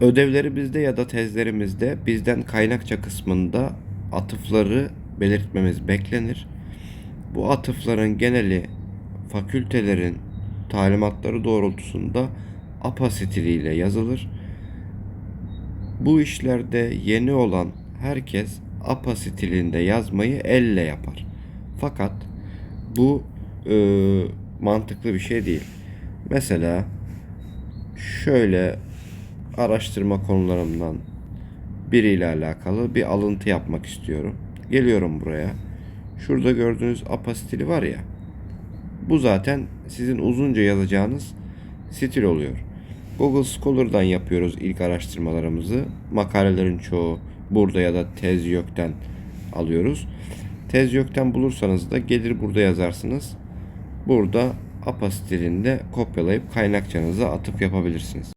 Ödevleri bizde ya da tezlerimizde bizden kaynakça kısmında atıfları belirtmemiz beklenir. Bu atıfların geneli fakültelerin talimatları doğrultusunda APA stiliyle yazılır. Bu işlerde yeni olan herkes APA stilinde yazmayı elle yapar. Fakat bu e, mantıklı bir şey değil. Mesela şöyle araştırma konularımdan biriyle alakalı bir alıntı yapmak istiyorum. Geliyorum buraya. Şurada gördüğünüz APA stili var ya. Bu zaten sizin uzunca yazacağınız stil oluyor. Google Scholar'dan yapıyoruz ilk araştırmalarımızı. Makalelerin çoğu burada ya da tez yokten alıyoruz. Tez yokten bulursanız da gelir burada yazarsınız. Burada APA stilinde kopyalayıp kaynakçanıza atıp yapabilirsiniz.